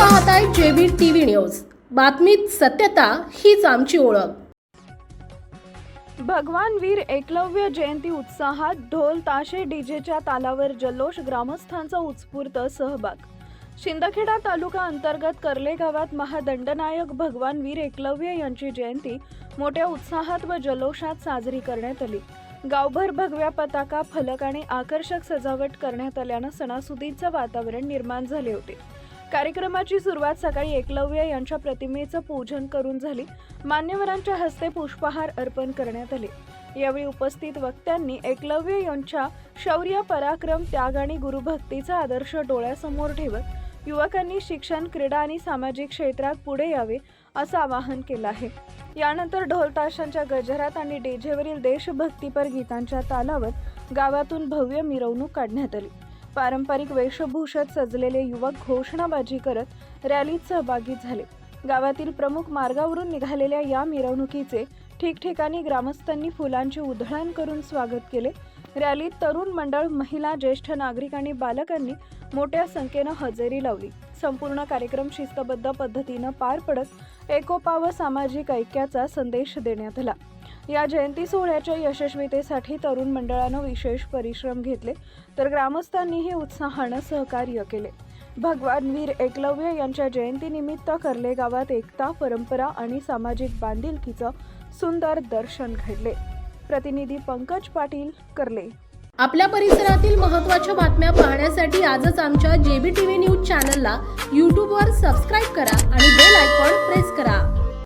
पाहताय JB TV news. बातमीत सत्यता हीच आमची ओळख. भगवान वीर एकलव्य जयंती उत्साहात ढोल ताशे डीजेच्या तालावर जल्लोष ग्रामस्थांचा उत्स्फूर्त सहभाग. शिंदखेडा तालुका अंतर्गत कर्ले गावात महादंडनायक भगवान वीर एकलव्य यांची जयंती मोठ्या उत्साहात व जल्लोषात साजरी करण्यात आली. गावभर भगव्या पताका फलक आणि आकर्षक सजावट करण्यात आल्यानं सणासुदीचं वातावरण निर्माण झाले होते. कार्यक्रमाची सुरुवात सकाळी एकलव्य यांच्या प्रतिमेचं पूजन करून झाली. मान्यवरांच्या हस्ते पुष्पहार अर्पण करण्यात आले. यावेळी उपस्थित वक्त्यांनी एकलव्य यांच्या शौर्य पराक्रम त्याग आणि गुरुभक्तीचा आदर्श डोळ्यासमोर ठेवत युवकांनी शिक्षण क्रीडा आणि सामाजिक क्षेत्रात पुढे यावे असं आवाहन केलं आहे. यानंतर ढोलताशांच्या गजरात आणि डेझेवरील देशभक्तीपर गीतांच्या तालावर गावातून भव्य मिरवणूक काढण्यात आली. पारंपरिक वेशभूषेत सजलेले युवक घोषणाबाजी करत रॅलीत सहभागी झाले. गावातील प्रमुख मार्गावरून निघालेल्या या मिरवणुकीचे ठिकठिकाणी ग्रामस्थांनी फुलांची उधळण करून स्वागत केले. रॅलीत तरुण मंडळ महिला ज्येष्ठ नागरिक आणि बालकांनी मोठ्या संख्येनं हजेरी लावली. संपूर्ण कार्यक्रम शिस्तबद्ध पद्धतीनं पार पडत एकोपा व सामाजिक ऐक्याचा संदेश देण्यात आला. या जयंती सोहळ्याच्या यशस्वीतेसाठी तरुण मंडळानं विशेष परिश्रम घेतले तर ग्रामस्थांनीही उत्साहानं सहकार्य केले. भगवान वीर एकलव्य यांच्या जयंतीनिमित्त कर्ले गावात एकता परंपरा आणि सामाजिक बांधिलकीचं सुंदर दर्शन घडले. प्रतिनिधी पंकज पाटील कर्ले. आपल्या परिसरातील महत्त्वाच्या बातम्या पाहण्यासाठी आजच आमच्या जेबी टीव्ही न्यूज चॅनलला यूट्यूबवर सबस्क्राईब करा आणि बेल आयकॉन प्रेस